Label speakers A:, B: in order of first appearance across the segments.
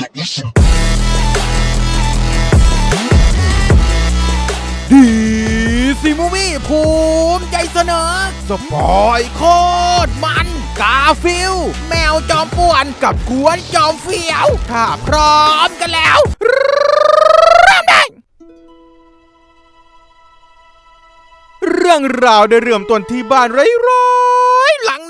A: ดีซีมูวี่ภูมิใจเสนอ สปอยโคตรมัน กาฟิล แมวจอมป่วนกับกวนจอมเฟียว ถ้าพร้อมกันแล้วเริ่มได้ เรื่องราวได้เริ่มต้นที่บ้านไร้อ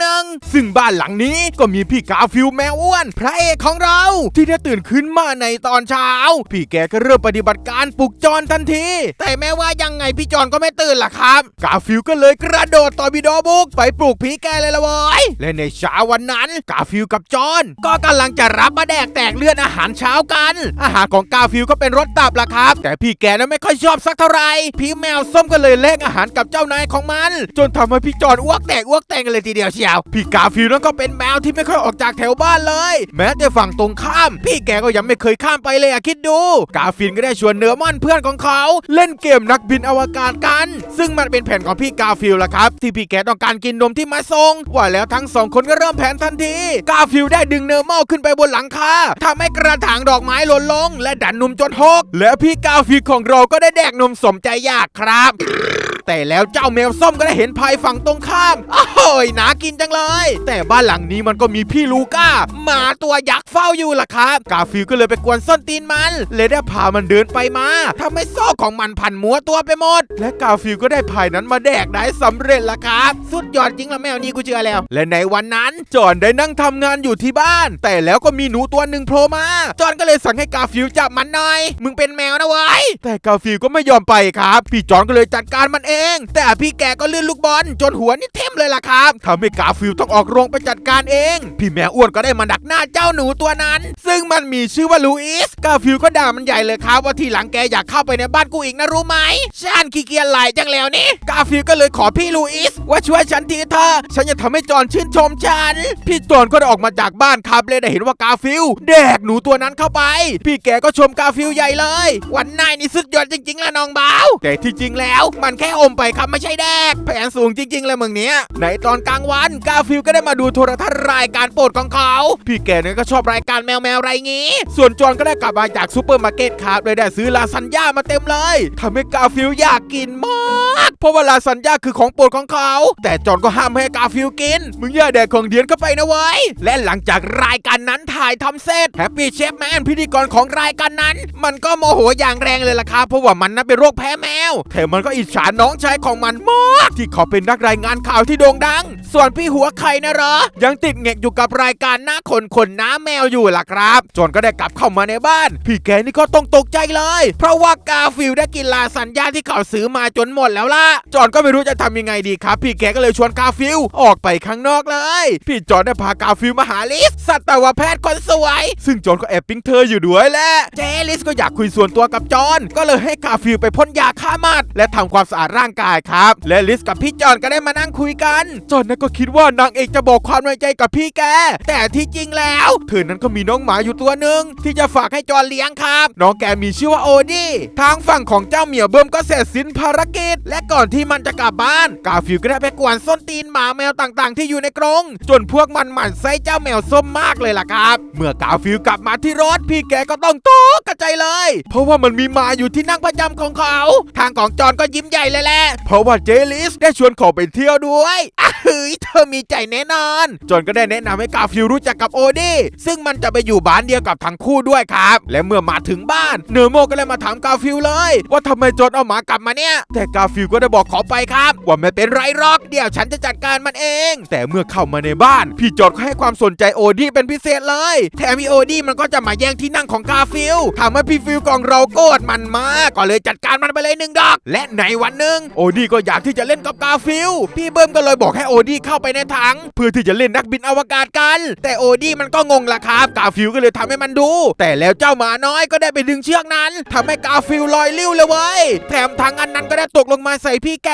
A: หนึ่งซึ่งบ้านหลังนี้ก็มีพี่กาฟิลแมวอ้วน พระเอกของเรา ที่ได้ตื่นขึ้นมาในตอนเช้า พี่แกก็เริ่มปฏิบัติการปลุกจอนทันที แต่แม้ว่ายังไงพี่จอนก็ไม่ตื่นล่ะครับ กาฟิลก็เลยกระโดดต่อบิโดบุกไปปลุกพี่แกเลยละว้ยและในเช้าวันนั้น กาฟิลกับจอนก็กำลังจะรับมาแดกแตกเลือดอาหารเช้ากัน อาหารของกาฟิลก็เป็นรสตับล่ะครับ แต่พี่แกนั้นไม่ค่อยชอบสักเท่าไหร่พี่แมวส้มก็เลยแลกอาหารกับเจ้านายของมัน จนทำให้พี่จอนอ้วกแตกอ้วกแตกเลยทีเดียวเชียวพี่กาฟิลนั้นก็เป็นแมวที่ไม่ค่อยออกจากแถวบ้านเลย แม้แต่ฝั่งตรงข้าม พี่แกก็ยังไม่เคยข้ามไปเลยอะคิดดู กาฟิลก็ได้ชวนเนื้อมอนเพื่อนของเขา เล่นเกมนักบินอวกาศกัน ซึ่งมันเป็นแผนของพี่กาฟิลละครับ ที่พี่แกต้องการกินนมที่มาส่งว่าแล้วทั้งสองคนก็เริ่มแผนทันที กาฟิลได้ดึงเนื้อม้อขึ้นไปบนหลังคาทำให้กระถางดอกไม้หล่นลง และดันนมจนหกและพี่กาฟิลของเราก็ได้แดกนมสมใจอยากครับ แต่แล้วเจ้าแมวส้มก็ได้เห็นภัยฝั่งตรงข้ามโอ้ยน่ากินจังเลย แต่บ้านหลังนี้มันก็มีพี่ลูก้าหมาตัวยักษ์เฝ้าอยู่ล่ะครับ กาฟิลก็เลยไปกวนส้นตีนมัน เลยได้พามันเดินไปมาทำให้โซ่ของมันพันมัวตัวไปหมด และกาฟิลก็ได้พายนั้นมาแดกได้สำเร็จล่ะครับ สุดยอดจริงละแมวนี้กูเชื่อแล้ว และในวันนั้นจอนได้นั่งทำงานอยู่ที่บ้าน แต่แล้วก็มีหนูตัวหนึ่งโผล่มา จอนก็เลยสั่งให้กาฟิลจับมันหน่อย มึงเป็นแมวนะเว้ยแต่กาฟิลก็ไม่ยอมไปครับ พี่จอนก็เลยจัดการมันเองแต่พี่แกก็ลื่นลูกบอล จนหัวนี่เทมเลยล่ะครับทำให้กาฟิลต้องออกโรงไปจัดการเอง พี่แมวอ้วนก็ได้มาดักหน้าเจ้าหนูตัวนั้น ซึ่งมันมีชื่อว่าลูอิสกาฟิลก็ด่ามันใหญ่เลยครับ ว่าทีหลังแกอยากเข้าไปในบ้านกูอีกนะรู้ไหมฉันขี้เกียจไหลจังแล้วนี่กาฟิลก็เลยขอพี่ลูอิสว่าช่วยฉันทีเถอะฉันจะทำให้จอนชื่นชมฉัน พี่จอนก็ได้ออกมาจากบ้านครับเลยได้เห็นว่ากาฟิลแดกหนูตัวนั้นเข้าไป พี่แกก็ชมกาฟิลใหญ่เลย วันนายนี่สุดยอดจริงๆละน้องบ่าวแต่ที่จริงแล้วมันแค่อมไปครับไม่ใช่แดก แผนสูงจริง ๆ เลยมึงเนี้ยในตอนกลางวันกาฟิลก็ได้มาดูโทรทัศน์รายการโปรดของเขา พี่แกเนี่ยก็ชอบรายการแมวแมวๆไรงี้ ส่วนจอนก็ได้กลับมาจากซูเปอร์มาร์เก็ตครับเลยได้ซื้อลาซานญ่ามาเต็มเลยทำให้กาฟิลอยากกินมาก เพราะว่าลาซานญ่าคือของโปรดของเขา แต่จอนก็ห้ามไม่ให้กาฟิลกิน มึงอย่าแดกของเดียนเข้าไปนะเว้ยและหลังจากรายการนั้นถ่ายทำเสร็จแฮปปี้เชฟแมนพิธีกรของรายการนั้น มันก็โมโหอย่างแรงเลยล่ะครับเพราะว่ามันนั้นเป็นโรคแพ้แมวแถมมันก็อิจฉาน้ององชายของมันมาก ที่เขาเป็นนักรายงานข่าวที่โด่งดัง ส่วนพี่หัวไข่นะเหรอ ยังติดเงกอยู่กับรายการหน้าคนคนหน้าแมวอยู่ล่ะครับ จนก็ได้กลับเข้ามาในบ้าน พี่แกนี่ก็ต้องตกใจเลย เพราะว่ากาฟิลได้กินลาสัญญาที่เขาซื้อมาจนหมดแล้วล่ะ จอนก็ไม่รู้จะทำยังไงดีครับ พี่แกก็เลยชวนกาฟิลออกไปข้างนอกเลย พี่จอนได้พากาฟิลมาหาลิสสัตวแพทย์คนสวย ซึ่งจอนก็แอบปิ๊งเธออยู่ด้วยแหละเจลิสก็อยากคุยส่วนตัวกับจอนก็เลยให้กาฟิลไปพ่นยาฆ่ามัดและทำความสะอาดร่างกายครับ และลิสกับพี่จอนก็ได้มานั่งคุยกัน จอนนั้นก็คิดว่านางเอกจะบอกความในใจกับพี่แก แต่ที่จริงแล้วเธอนั้นก็มีน้องหมาอยู่ตัวหนึ่งที่จะฝากให้จอนเลี้ยงครับ น้องแกมีชื่อว่าโอดี้ทางฝั่งของเจ้าเหมียวเบิ้มก็เสร็จสิ้นภารกิจ และก่อนที่มันจะกลับบ้าน กาฟิลก็ได้ไปกวนส้นตีนหมาแมวต่างๆ ที่อยู่ในกรงจนพวกมันหมั่นไส้เจ้าแมวส้มมากเลยล่ะครับ เมื่อกาฟิลกลับมาที่รถพี่แกก็ต้องตกกระใจเลย เพราะว่ามันมีหมาอยู่ที่นั่งประจำของเขา ทางของจอนก็ยิ้มใหญ่เลยแหละเพราะว่าเจลิสได้ชวนเขาไปเที่ยวด้วย ฮ้ยเธอมีใจแน่นอนจนก็ได้แนะนำให้กาฟิลรู้จักกับโอดี้ซึ่งมันจะไปอยู่บ้านเดียวกับทั้งคู่ด้วยครับ และเมื่อมาถึงบ้านเนอร์โมก็เลยมาถามกาฟิลเลย ว่าทำไมจนเอาหมากลับมาเนี่ย แต่กาฟิลก็ได้บอกขอไปครับ ว่าไม่เป็นไรหรอกเดี๋ยวฉันจะจัดการมันเอง แต่เมื่อเข้ามาในบ้าน พี่จอนก็ให้ความสนใจโอดี้เป็นพิเศษเลย แถมมีโอดี้มันก็จะมาแย่งที่นั่งของกาฟิลทำให้พี่ฟิลของเราโกรธมันมากก็เลยจัดการมันไปเลยหนึ่งดอก และในวันหนึ่งโอดี้ก็อยากที่จะเล่นกับกาฟิลพี่เบิ้มก็เลยบอกให้โอดี้เข้าไปในถัง เพื่อที่จะเล่นนักบินอวกาศกัน แต่โอดี้มันก็งงล่ะครับ กาฟิลก็เลยทำให้มันดู แต่แล้วเจ้าหมาน้อยก็ได้ไปดึงเชือกนั้นทำให้กาฟิลลอยลิ้วเลยเว้ยแถมทางอันนั้นก็ได้ตกลงมาใส่พี่แก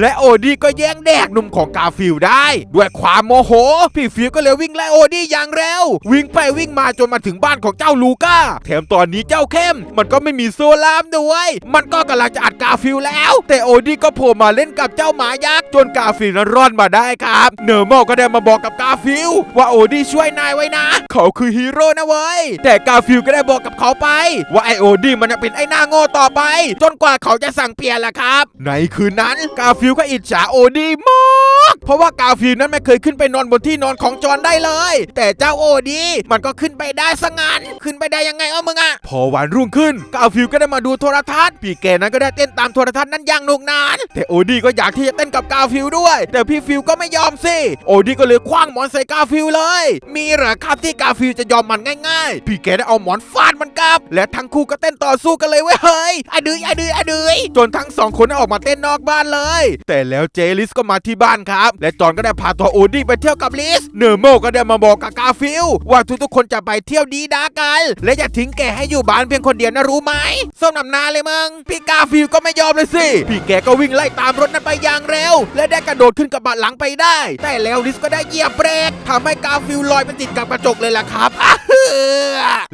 A: และโอดี้ก็แย่งแดกนมของกาฟิลได้ ด้วยความโมโห พี่ฟิลก็เลยวิ่งไล่โอดี้อย่างเร็ว วิ่งไปวิ่งมาจนมาถึงบ้านของเจ้าลูก้า แถมตอนนี้เจ้าเข้ม มันก็ไม่มีโซลามด้วย มันก็กำลังจะอัดกาฟิลแล้ว แต่โอดดี้ก็โผล่มาเล่นกับเจ้าหมายักษ์จนกาฟิลนั้นรอดมาได้ครับ เนอร์โมก็ได้มาบอกกับกาฟิลว่าโอดี้ช่วยนายไว้นะ เขาคือฮีโร่นะเว้ย แต่กาฟิลก็ได้บอกกับเขาไป ว่าไอโอดี้มันจะเป็นไอหน้าโง่ต่อไป จนกว่าเขาจะสั่งเปลี่ยนล่ะครับ ในคืนนั้นกาฟิลก็อิจฉาโอดี้มาก เพราะว่ากาฟิลนั้นไม่เคยขึ้นไปนอนบนที่นอนของจอห์นได้เลย แต่เจ้าโอดี้มันก็ขึ้นไปได้สงันขึ้นไปได้ยังไงเอ้ามึงอะพอวันรุ่งขึ้นกาฟิลก็ได้มาดูโทรทัศน์พี่แกนั้นก็ได้เต้นตามโทรทัศน์นั้นอย่างหนุกหนาน แต่โอดี้ก็อยากที่จะเต้นกับกาฟิลด้วย แต่พี่ฟิลก็ไม่ยอมสิโอดี้ก็เลยคว้างหมอนใส่กาฟิลเลย มีเหรอครับที่กาฟิลจะยอมมันง่ายๆ พี่แกได้เอาหมอนฟาดมันกลับ และทั้งคู่ก็เต้นต่อสู้กันเลยเว้ยเฮ้ยอะดื้ออะดื้ออะดื้อจนทั้งสองคนได้ออกมาเต้นนอกบ้านเลย แต่แล้วเจลิสก็มาที่บ้านครับและจอห์นก็ได้พาตัวโอดี้ไปเที่ยวกับลิสเนอร์โมก็ได้มาบอกกับกาฟิลว่าทุกๆคนจะไปเที่ยวดีดากัน และอย่าทิ้งแกให้อยู่บ้านเพียงคนเดียวนะรู้ไหมส้มนำนาเลยมึงพี่กาฟิลก็ไม่ยอมเลยสิ พี่แกก็วิ่งไล่ตามรถนั้นไปอย่างเร็ว และได้กระโดดขึ้นกระบะหลังไปได้ แต่แล้วลิสก็ได้เหยียบเบรกทำให้กาฟิลลอยไปติดกับกระจกเลยล่ะครับ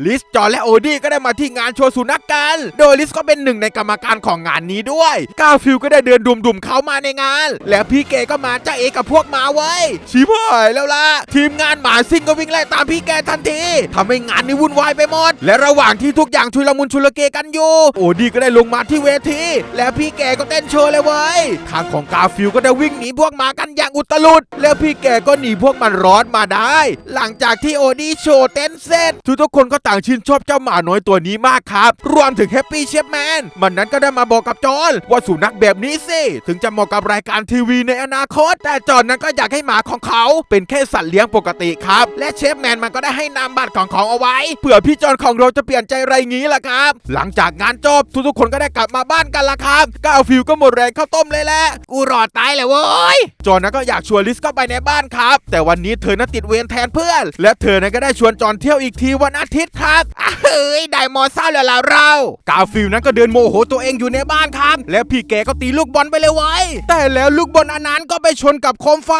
A: ลิสจอห์นและโอดี้ก็ได้มาที่งานโชว์สุนัขกัน โดยลิสก็เป็นหนึ่งในกรรมการของงานนี้ด้วย กาฟิลก็ได้เดินดุมๆเข้ามาในงาน แล้วพี่เกก็มาจ้าเอกับพวกหมาไว้ชิบหายแล้วล่ะทีมงานหมาซิ่งก็วิ่งไล่ตามพี่แกทันทีทำให้งานนี้วุ่นวายไปหมดและระหว่างที่ทุกอย่างชุลมุนชุลเกกันอยู่โอดี้ก็ได้ลงมาที่เวทีแล้วพี่แกก็เต้นโชว์เลยเว้ยทางของกาฟิลก็ได้วิ่งหนีพวกหมากันอย่างอุตลุดแล้วพี่แกก็หนีพวกมันรอดมาได้ หลังจากที่โอดี้โชว์เต้นเสร็จทุกๆคนก็ต่างชื่นชอบเจ้าหมาน้อยตัวนี้มากครับ รวมถึงแฮปปี้เชฟแมนมันนั้นก็ได้มาบอกกับจอนว่าสุนัขแบบนี้สิ ถึงจะเหมาะกับรายการทีวีในอนาคต แต่จอห์นนั้นก็อยากให้หมาของเขาเป็นแค่สัตว์เลี้ยงปกติครับ และเชฟแมนมันก็ได้ให้นามบัตรของเขาเอาไว้เผื่อพี่จอห์นของเราจะเปลี่ยนใจไรงี้ล่ะครับ หลังจากงานจบทุกๆคนก็ได้กลับมาบ้านกันละครับก้าวฟิลก็หมดแรงเข้าวต้มเลยแหละกูรอดตายเลยเว้ยจอห์นนั้นก็อยากชวนลิสเข้าไปในบ้านครับ แต่วันนี้เธอนั้นติดเวรแทนเพื่อน และเธอนั้นก็ได้ชวนจอห์นเที่ยวอีกทีวันอาทิตย์ครับเฮ้ยได้มอเศร้าแล้วล่ะเรากาฟิลนั้นก็เดินโมโหตัวเองอยู่ในบ้านครับ แล้วพี่แกก็ตีลูกบอลไปเลยไว้แต่แล้วลูกบอลอันนั้นก็ไปชนกับโคมไฟ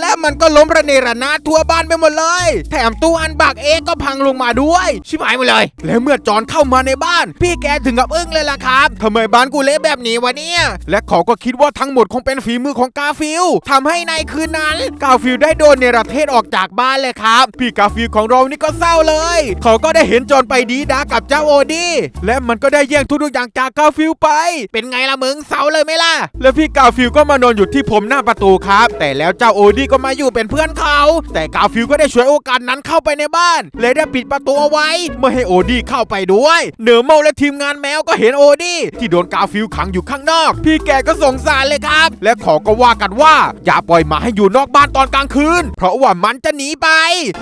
A: และมันก็ล้มระเนระนาดทั่วบ้านไปหมดเลย แถมตู้อันบักเองก็พังลงมาด้วย ชิบหายหมดเลย แล้วเมื่อจอนเข้ามาในบ้าน พี่แกถึงกับอึ้งเลยล่ะครับทำไมบ้านกูเละแบบนี้วะเนี่ย และเขาก็คิดว่าทั้งหมดคงเป็นฝีมือของกาฟิลทำให้ในคืนนั้น กาฟิลได้โดนเนรเทศออกจากบ้านเลยครับ พี่กาฟิลของเรานี่ก็เศร้าเลย เขาก็ได้เห็นจอนไปดีดากับเจ้าโอดี้และมันก็ได้แย่งทุกๆอย่างจากกาฟิลไป เป็นไงล่ะมึงเศร้าเลยไหมล่ะ แล้วพี่กาฟิลก็มานอนอยู่ที่ผมหน้าประตูครับแต่แล้วเจ้าโอดี้ก็มาอยู่เป็นเพื่อนเขา แต่กาฟิลก็ได้ช่วยโอกาสนั้นเข้าไปในบ้าน และได้ปิดประตูเอาไว้ ไม่ให้โอดี้เข้าไปด้วยเหนือร์โมและทีมงานแมวก็เห็นโอดี้ที่โดนกาฟิลขังอยู่ข้างนอก พี่แกก็สงสารเลยครับ และขอก็ว่ากันว่า อย่าปล่อยหมาให้อยู่นอกบ้านตอนกลางคืน เพราะว่ามันจะหนีไป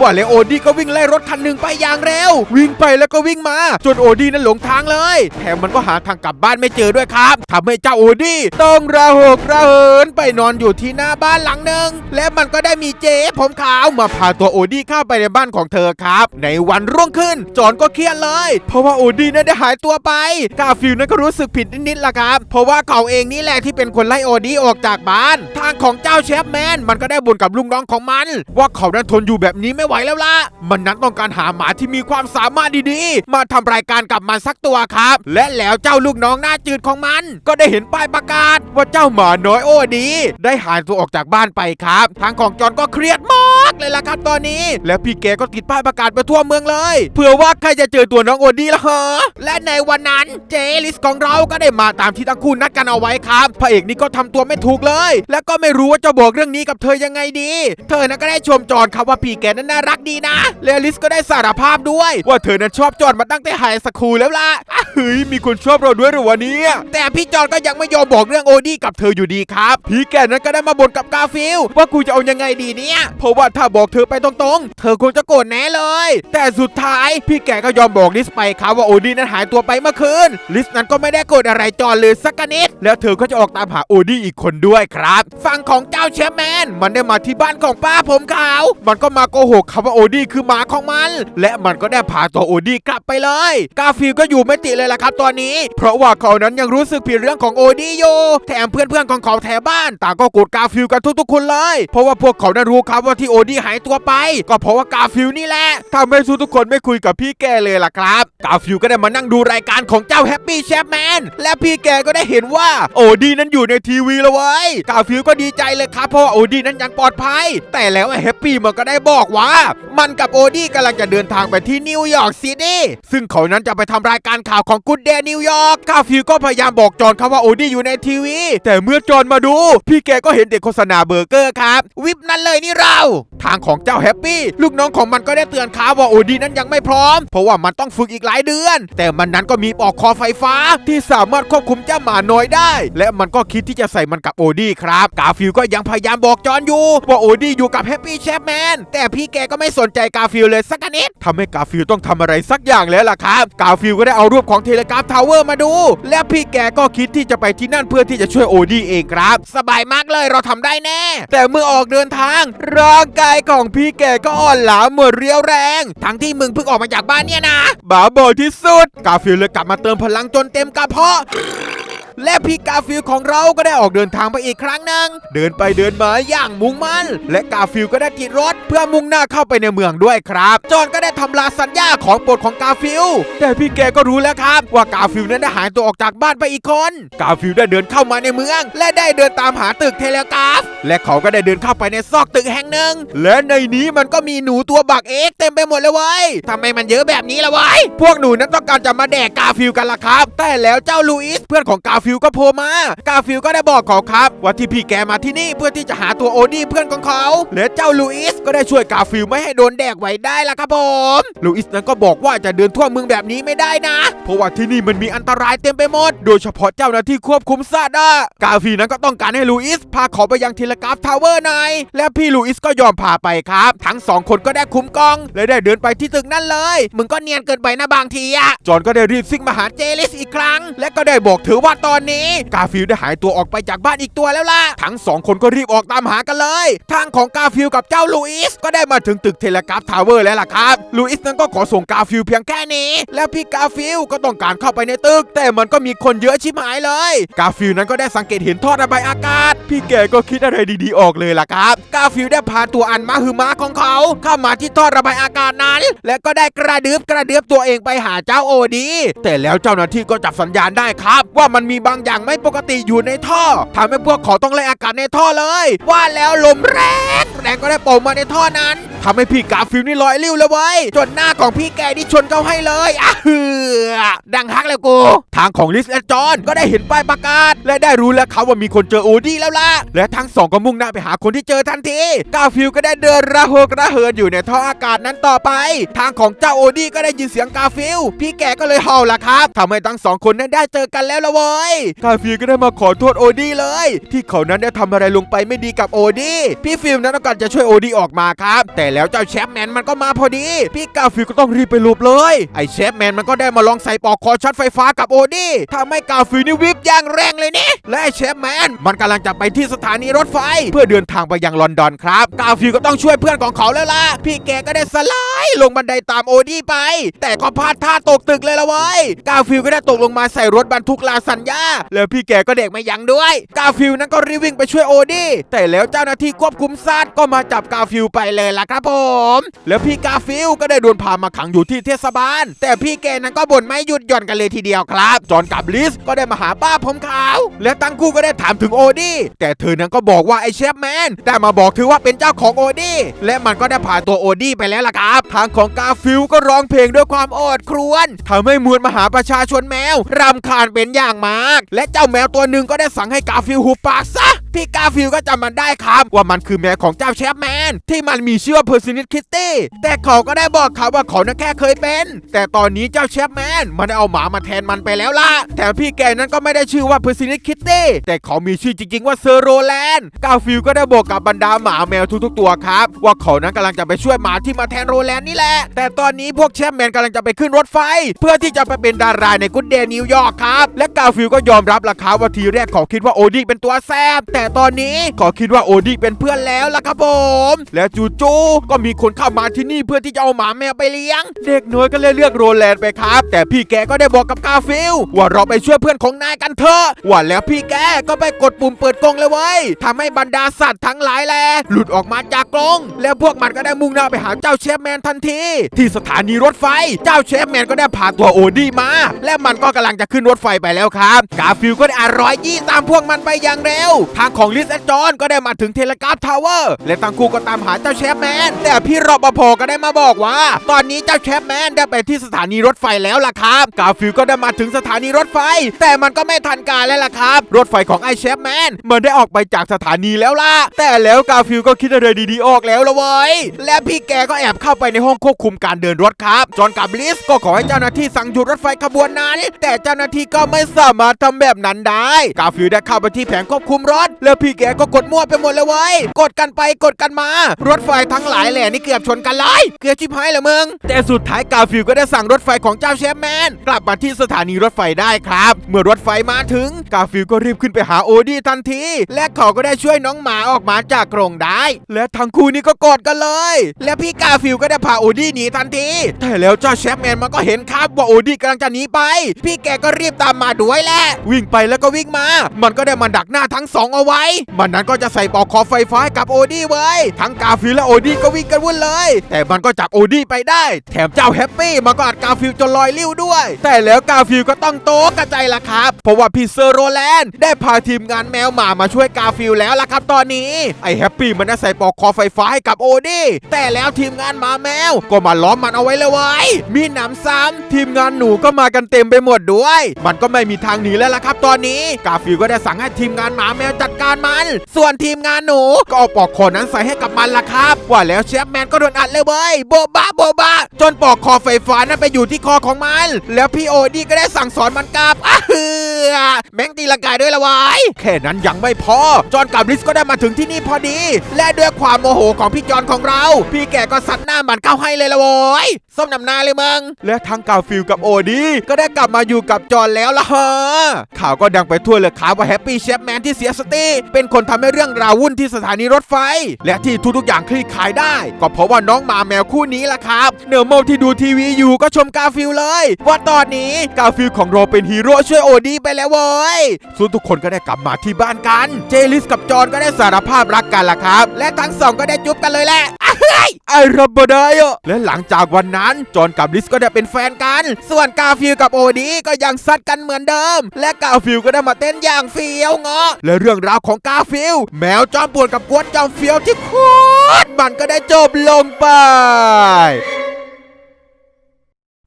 A: ว่าแล้วโอดี้ก็วิ่งไล่รถคันหนึ่งไปอย่างเร็ว วิ่งไปแล้วก็วิ่งมา จนโอดี้นั้นหลงทางเลย แถมมันก็หาทางกลับบ้านไม่เจอด้วยครับทำให้เจ้าโอดี้ต้องระหกระเหินไปนอนอยู่ที่หน้าบ้านหลังหนึ่งและมันก็ได้มีเจ๊ผมขาวมาพาตัวโอดี้เข้าไปในบ้านของเธอครับ ในวันรุ่งขึ้น จอนก็เครียดเลย เพราะว่าโอดี้นั้นได้หายตัวไป กาฟิลนั้นก็รู้สึกผิดนิดๆละครับ เพราะว่าเขาเองนี่แหละที่เป็นคนไล่โอดี้ออกจากบ้าน ทางของเจ้าเชฟแมนมันก็ได้บ่นกับลุงน้องของมัน ว่าเขานั้นทนอยู่แบบนี้ไม่ไหวแล้วล่ะ มันนั้นต้องการหาหมาที่มีความสามารถดีๆ มาทำรายการกับมันสักตัวครับ และแล้วเจ้าลูกน้องหน้าจืดของมัน ก็ได้เห็นป้ายประกาศ ว่าเจ้าหมาน้อยโอดี ได้หายตัวออกจากบ้านไปครับ ทางของจอนก็เครียดมากเลยล่ะครับตอนนี้ แล้วพี่แกก็ติดป้ายประกาศไปทั่วเมืองเลยเผื่อว่าใครจะเจอตัวน้องโอดีละเหรอและในวันนั้นเจลิสของเราก็ได้มาตามที่ทั้งคู่นัดกันเอาไว้ครับพระเอกนี่ก็ทำตัวไม่ถูกเลย แล้วก็ไม่รู้ว่าจะบอกเรื่องนี้กับเธอยังไงดี เธอนะก็ได้ชมจอนครับว่าพี่แกนั้นน่ารักดีนะแล้วลิสก็ได้สารภาพด้วย ว่าเธอนั้นชอบจอนมาตั้งแต่ไฮสคูลแล้วล่ะอะเฮ้ยมีคนชอบเราด้วยหรือวะเนี่ยแต่พี่จอนก็ยังไม่ยอมบอกเรื่องโอดี้กับเธออยู่ดีครับ พี่แกนั้นก็ได้มาบ่นกับกาฟิลว่ากูจะเอายังไงดีเนี่ยเพราะว่าถ้าบอกเธอไปตรงๆ เธอคงจะโกรธแน่เลย แต่สุดท้ายพี่แกก็ยอมบอกลิสไปครับว่าโอดี้นั้นหายตัวไปเมื่อคืนลิสนั้นก็ไม่ได้โกรธอะไรจอนเลยสักนิดแล้วเธอก็จะออกตามหาโอดี้อีกคนด้วยครับฝั่งของเจ้าแชมแมนมันได้มาที่บ้านของป้าผมขาวมันก็มาโกหกครับว่าโอดี้คือหมาของมัน และมันก็ได้พาตัวโอดี้กลับไปเลย กาฟิลก็อยู่ไม่ติดเลยล่ะครับตอนนี้ เพราะว่าเขานั้นยังรู้สึกผิดเรื่องของโอดี้อยู่แถมเพื่อนๆของเขาแถวบ้าน ต่างก็โกรธกาฟิลกันทุกๆคนเลย เพราะว่าพวกเขานั้นรู้ครับว่าที่โอดี้หายตัวไป ก็เพราะว่ากาฟิลนี่แหละทำให้ทุกคนไม่คุยกับพี่แกเลยล่ะครับ กาฟิลก็ได้มานั่งดูรายการของเจ้าแฮปปี้แชปแมนและพี่แกก็ได้เห็นว่าโอดี้นั้นอยู่ในทีวีแล้วเว้ยกาฟิลก็ดีใจเลยครับเพราะว่าโอดี้นั้นยังปลอดภัย แต่แล้วไอ้แฮปปี้มันก็ได้บอกว่า มันกับโอดี้กำลังจะเดินทางไปที่นิวยอร์กซิตี้ซึ่งเขานั้นจะไปทำรายการข่าวของกูดเดนิวยอร์กกาฟิลก็พยายามบอกจอห์นครับว่าโอดี้อยู่ในทีวี แต่เมื่อจอนมาดู พี่แกก็เห็นเด็กโฆษณาเบอร์เกอร์ครับ วิบนั้นเลยนี่เรา ทางของเจ้าแฮปปี้ลูกน้องของมันก็ได้เตือนครับว่าโอดี้นั้นยังไม่พร้อม เพราะว่ามันต้องฝึกอีกหลายเดือน แต่มันนั้นก็มีปลอกคอไฟฟ้าที่สามารถควบคุมเจ้าหมาน้อยได้ และมันก็คิดที่จะใส่มันกับโอดี้ครับ กาฟิลก็ยังพยายามบอกจอห์นอยู่ว่าโอดี้อยู่กับแฮปปี้แชปแมนแต่พี่แกก็ไม่สนใจกาฟิลเลยสักนิดทำให้กาฟิลต้องทำอะไรสักอย่างแล้วล่ะครับ กาฟิลก็ได้เอารูปของเทเลกราฟทาวเวอร์มาดู และพี่แกก็คิดที่จะไปที่นั่นเพื่อที่จะช่วยโอดี้เองครับ สบายมากเลยเราทำได้แน่ แต่เมื่อออกเดินทาง ร่างกายของพี่แกก็อ่อนล้าหมดเรียวแรง ทั้งที่มึงเพิ่งออกมาจากบ้านเนี่ยนะบ้าบอที่สุด กาฟิลเลยกลับมาเติมพลังจนเต็มกระเพาะ และพี่กาฟิลของเราก็ได้ออกเดินทางไปอีกครั้งหนึ่งเดินไปเดินมาอย่างมุ่งมั่น และกาฟิลก็ได้ติดรถ เพื่อมุ่งหน้าเข้าไปในเมืองด้วยครับ จอห์นก็ได้ทำลายสัญญาของโปรดของกาฟิลแต่พี่แกก็รู้แล้วครับ ว่ากาฟิลนั้นได้หายตัวออกจากบ้านไปอีกคน กาฟิลได้เดินเข้ามาในเมือง และได้เดินตามหาตึกเทเลกราฟ และเขาก็ได้เดินเข้าไปในซอกตึกแห่งหนึ่ง และในนี้มันก็มีหนูตัวบักเอ็กเต็มไปหมดเลยเว้ยทำไมมันเยอะแบบนี้ละว้ยพวกหนูนั้นต้องการจะมาแดกกาฟิลกันล่ะครับ แต่แล้วเจ้าลูอิสเพื่อนของกาฟิลก็โผล่มากาฟิลก็ได้บอกเขาครับ ว่าที่พี่แกมาที่นี่เพื่อที่จะหาตัวโอดี้เพื่อนของเขา และเจ้าลูอิสก็ได้ช่วยกาฟิลไม่ให้โดนแดกไว้ได้ละครับผมลูอิสนั้นก็บอกว่าจะเดินทั่วเมืองแบบนี้ไม่ได้นะ เพราะว่าที่นี่มันมีอันตรายเต็มไปหมด โดยเฉพาะเจ้าหน้าที่ควบคุมสัตว์อะกาฟิลนั้นก็ต้องการให้ลูอิสพาเขาไปยังเทเลกราฟทาวเวอร์หน่อยและพี่ลูอิสก็ยอมพาไปครับ ทั้งสองคนก็ได้คุ้มกองและได้เดินไปที่ตึกนั่นเลย มึงก็เนียนเกินไปนะบางทีอะจอนก็ได้รีบซิ่งมาหาเจลิสอีกครั้ง และก็ได้บอกเธอว่าตอนอนนี้ กาฟิลได้หายตัวออกไปจากบ้านอีกตัวแล้วล่ะ ทั้งสองคนก็รีบออกตามหากันเลย ทางของกาฟิลกับเจ้าลูอิสก็ได้มาถึงตึกเทเลกราฟทาวเวอร์แล้วล่ะครับ ลูอิสนั้นก็ขอส่งกาฟิลเพียงแค่นี้ และพี่กาฟิลก็ต้องการเข้าไปในตึก แต่มันก็มีคนเยอะชิบหายเลย กาฟิลนั้นก็ได้สังเกตเห็นท่อระบายอากาศ พี่แกก็คิดอะไรดีๆออกเลยล่ะครับ กาฟิลได้พาตัวอันมาฮือมาของเขา เข้ามาที่ท่อระบายอากาศนั้น และก็ได้กระดึบกระดึบตัวเองไปหาเจ้าโอดี แต่แล้วเจ้าหน้าที่ก็จับสัญญาณได้ครับ ว่ามันมีบางอย่างไม่ปกติอยู่ในท่อทำให้พวกเขาต้องไล่อากาศในท่อเลย ว่าแล้วลมแรง แรงก็ได้โป่งมาในท่อนั้นทำให้พี่กาฟิลนี่ลอยลิ้วเลยเว้ยจนหน้าของพี่แกที่ชนเข้าให้เลยอะเฮือดังฮักแล้วกู ทางของลิสและจอห์นก็ได้เห็นป้ายประกาศ และได้รู้แล้วครับว่ามีคนเจอโอดี้แล้วล่ะ และทั้งสองก็มุ่งหน้าไปหาคนที่เจอทันที กาฟิลก็ได้เดินระหกระเหินอยู่ในท่ออากาศนั้นต่อไป ทางของเจ้าโอดี้ก็ได้ยินเสียงกาฟิล พี่แกก็เลยเห่าล่ะครับทำให้ทั้งสองคนนั้นได้เจอกันแล้วละเว้ยกาฟิลก็ได้มาขอโทษโอดี้เลย ที่เขานั้นได้ทำอะไรลงไปไม่ดีกับโอดี้พี่ฟิลนั้นต้องการจะช่วยโอดี้ออกมาครับ แต่แล้วเจ้าแชปแมนมันก็มาพอดี พี่กาฟิลก็ต้องรีบไปหลบเลยไอ้แชปแมนมันก็ได้มาลองใส่ปอกคอช็อตไฟฟ้ากับโอดี้ทำให้กาฟิลนี่วิบอย่างแรงเลยนี่และไอ้แชปแมนมันกำลังจะไปที่สถานีรถไฟ เพื่อเดินทางไปยังลอนดอนครับ กาฟิลก็ต้องช่วยเพื่อนของเขาแล้วล่ะพี่แกก็ได้สไลด์ลงบันไดตามโอดี้ไป แต่ก็พลาดท่าตกตึกเลยละเว้ยกาฟิลก็ได้ตกลงมาใส่รถบรรทุกลาสัญญาแล้วพี่แกก็เด็กไม่ยั้งด้วย กาฟิลนั้นก็รีบวิ่งไปช่วยโอดี้แต่แล้วเจ้าหน้าที่ควบคุมสัตว์ก็มาจับกาฟิลไปเลยล่ะครับผม แล้วพี่กาฟิลก็ได้โดนพามาขังอยู่ที่เทศบาล แต่พี่แกนั้นก็บ่นไม่หยุดหย่อนกันเลยทีเดียวครับ จอห์นกับลิสก็ได้มาหาป้าผมขาว และตั้งคู่ก็ได้ถามถึงโอดี้แต่เธอนั้นก็บอกว่าไอ้เชฟแมนได้มาบอกเธอว่าเป็นเจ้าของโอดี้และมันก็ได้พาตัวโอดี้ไปแล้วล่ะครับ ทางของกาฟิลก็ร้องเพลงด้วยความอดครวญทำให้มวลมหาประชาชนแมวรำคาญเป็นอย่างมากและเจ้าแมวตัวหนึ่งก็ได้สั่งให้กาฟิลหุบปากซะ พี่กาฟิลก็จำมันได้ครับ ว่ามันคือแมวของเจ้าแชฟแมนที่มันมีชื่อว่าเพอร์ซินิตคิตตี้แต่เขาก็ได้บอกครับว่าเขานั้นแค่เคยเป็น แต่ตอนนี้เจ้าแชฟแมนมันได้เอาหมามาแทนมันไปแล้วล่ะแต่พี่แกนั้นก็ไม่ได้ชื่อว่าเพอร์ซินิตคิตตี้แต่เขามีชื่อจริง ๆ ว่าเซอร์โรแลนด์กาฟิลก็ได้บอกกับบรรดาหมาแมวทุกๆตัวครับว่าเขานั้นกำลังจะไปช่วยหมาที่มาแทนโรแลนด์นี่แหละแต่ตอนนี้พวกแชฟแมนกำลังจะไปขึ้นรถไฟ เพื่อที่จะไปเป็นดาราในกุดเดนิวยอร์กครับและกาฟิลก็ยอมรับละครับว่าทีแรกเขาคิดว่าโอดี้เป็นตัวแซบแต่แต่ตอนนี้ขอคิดว่าโอดี้เป็นเพื่อนแล้วล่ะครับผม และจู่ๆก็มีคนเข้ามาที่นี่เพื่อที่จะเอาหมาแมวไปเลี้ยง เด็กน้อยก็เลยเลือกโรแลนด์ไปครับ แต่พี่แกก็ได้บอกกับกาฟิลว่าเราไปช่วยเพื่อนของนายกันเถอะว่าแล้วพี่แกก็ไปกดปุ่มเปิดกรงเลยเว้ยทำให้บรรดาสัตว์ทั้งหลายแลหลุดออกมาจากกรงแล้วพวกมันก็ได้มุ่งหน้าไปหาเจ้าเชฟแมนทันที ที่สถานีรถไฟ เจ้าเชฟแมนก็ได้พาตัวโอดี้มา และมันก็กำลังจะขึ้นรถไฟไปแล้วครับ กาฟิลก็ได้อร่อยยี่ตามพวกมันไปอย่างเร็วทางของลิสและจอนก็ได้มาถึงเทเลกราฟทาวเวอร์ และทั้งคู่ก็ตามหาเจ้าเชฟแมน แต่พี่รปภก็ได้มาบอกว่า ตอนนี้เจ้าเชฟแมนได้ไปที่สถานีรถไฟแล้วล่ะครับ กาฟิลก็ได้มาถึงสถานีรถไฟ แต่มันก็ไม่ทันการแล้วล่ะครับ รถไฟของไอเชฟแมนมันได้ออกไปจากสถานีแล้วล่ะ แต่แล้วกาฟิลก็คิดอะไรดีๆออกแล้วละเว้ย และพี่แกก็แอบเข้าไปในห้องควบคุมการเดินรถครับ จอนกับลิสก็ขอให้เจ้าหน้าที่สั่งหยุดรถไฟขบวนนั้น แต่เจ้าหน้าที่ก็ไม่สามารถทำแบบนั้นได้ กาฟิลได้เข้าไปที่แผงควบคุมรถแล้วพี่แกก็กดมั่วไปหมดเลยเว้ยกดกันไปกดกันมา รถไฟทั้งหลายแหล่นี่เกือบชนกันเลยเกือบชิบหายเลยมึง แต่สุดท้ายกาฟิลก็ได้สั่งรถไฟของเจ้าเชฟแมน กลับมาที่สถานีรถไฟได้ครับ เมื่อรถไฟมาถึงกาฟิลก็รีบขึ้นไปหาโอดี้ทันที และเขาก็ได้ช่วยน้องหมาออกมาจากกรงได้ และทั้งคู่นี้ก็กอดกันเลย และพี่กาฟิลก็ได้พาโอดี้หนีทันที แต่แล้วเจ้าเชฟแมนมันก็เห็นครับว่าโอดี้กำลังจะหนีไป พี่แกก็รีบตามมาด้วยแหละวิ่งไปแล้วก็วิ่งมา มันก็ได้มาดักหน้าทั้งสองเอาไว้มันนั้นก็จะใส่ปลอกคอไฟฟ้าให้กับโอดี้ไว้ ทั้งกาฟิลและโอดี้ก็วิ่งกันวุ่นเลย แต่มันก็จับโอดี้ไปได้ แถมเจ้าแฮปปี้มันก็อัดกาฟิลจนลอยลิ้วด้วย แต่แล้วกาฟิลก็ต้องโตกระจายละครับ เพราะว่าพี่เซอร์โรแลนด์ได้พาทีมงานแมวหมามาช่วยกาฟิลแล้วล่ะครับตอนนี้ ไอแฮปปี้มันได้ใส่ปลอกคอไฟฟ้าให้กับโอดี้แต่แล้วทีมงานหมาแมว ก็มาล้อมมันเอาไว้เลยเว้มีหนำซ้ำทีมงานหนูก็มากันเต็มไปหมดด้วย มันก็ไม่มีทางหนีแล้วล่ะครับ ตอนนี้ กาฟิลก็ได้สั่งให้ทีมงานหมาแมวจัดการมัน ส่วนทีมงานหนู ก็เอาปอกคอนั้นใส่ให้กับมันล่ะครับ ว่าแล้วเชฟแมนก็โดนอัดเลยเว้ยโบบะโบบะจนปอกคอไฟฟ้านั้นไปอยู่ที่คอของมัน แล้วพี่โอดี้ก็ได้สั่งสอนมันกลับอ้าฮือแม่งตีละกายด้วยละวายแค่นั้นยังไม่พอ จอนกับลิสก็ได้มาถึงที่นี่พอดี และด้วยความโมโหของพี่จอนของเรา พี่แกก็ซัดหน้ามันเข้าให้เลยละโว้ยส้มนำหน้าเลยมึง และทั้งกาฟิลกับโอดี้ก็ได้กลับมาอยู่กับจอนแล้วละฮะข่าวก็ดังไปทั่วเลยครับว่าแฮปปี้เชฟแมนที่เสียสติเป็นคนทำให้เรื่องราววุ่นที่สถานีรถไฟ และที่ทุกๆอย่างคลี่คลายได้ ก็เพราะว่าน้องหมาแมวคู่นี้ล่ะครับ เนอร์โมที่ดูทีวีอยู่ก็ชมกาฟิลเลย ว่าตอนนี้กาฟิลของเราเป็นฮีโร่ช่วยโอดีไปแล้วเว้ยส่วนทุกคนก็ได้กลับมาที่บ้านกัน เจลิสกับจอห์นก็ได้สารภาพรักกันล่ะครับ และทั้งสองก็ได้จุ๊บกันเลยแหละอ้าวเฮ้ยไอ้รับบได้อะและหลังจากวันนั้นจอห์นกับลิสก็ได้เป็นแฟนกัน ส่วนกาฟิลกับโอดีก็ยังซัดกันเหมือนเดิม และกาฟิลก็ได้มาเต้นอย่างเฟี้ยวเงาะและเรื่องราวของกาฟิลแมวจอมปวดกับกวนจอมเฟี้ยวที่โคตรมันก็ได้จบลงไป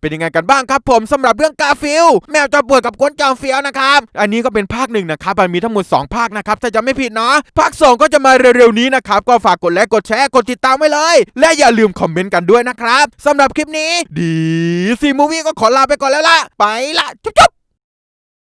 A: เป็นยังไงกันบ้างครับผมสำหรับเรื่องกาฟิลแมวจอมปวดกับกวนจอมเฟี้ยวนะครับ อันนี้ก็เป็นภาคหนึ่งนะครับมันมีทั้งหมด 2 ภาคนะครับถ้าจะไม่ผิดเนาะภาค 2 ก็จะมาเร็วๆนี้นะครับ ก็ฝากกดไลค์กดแชร์กดติดตามไว้เลย และอย่าลืมคอมเมนต์กันด้วยนะครับสำหรับคลิปนี้ดีซีมูวี่ก็ขอลาไปก่อนแล้วล่ะ ไปละจุ๊บ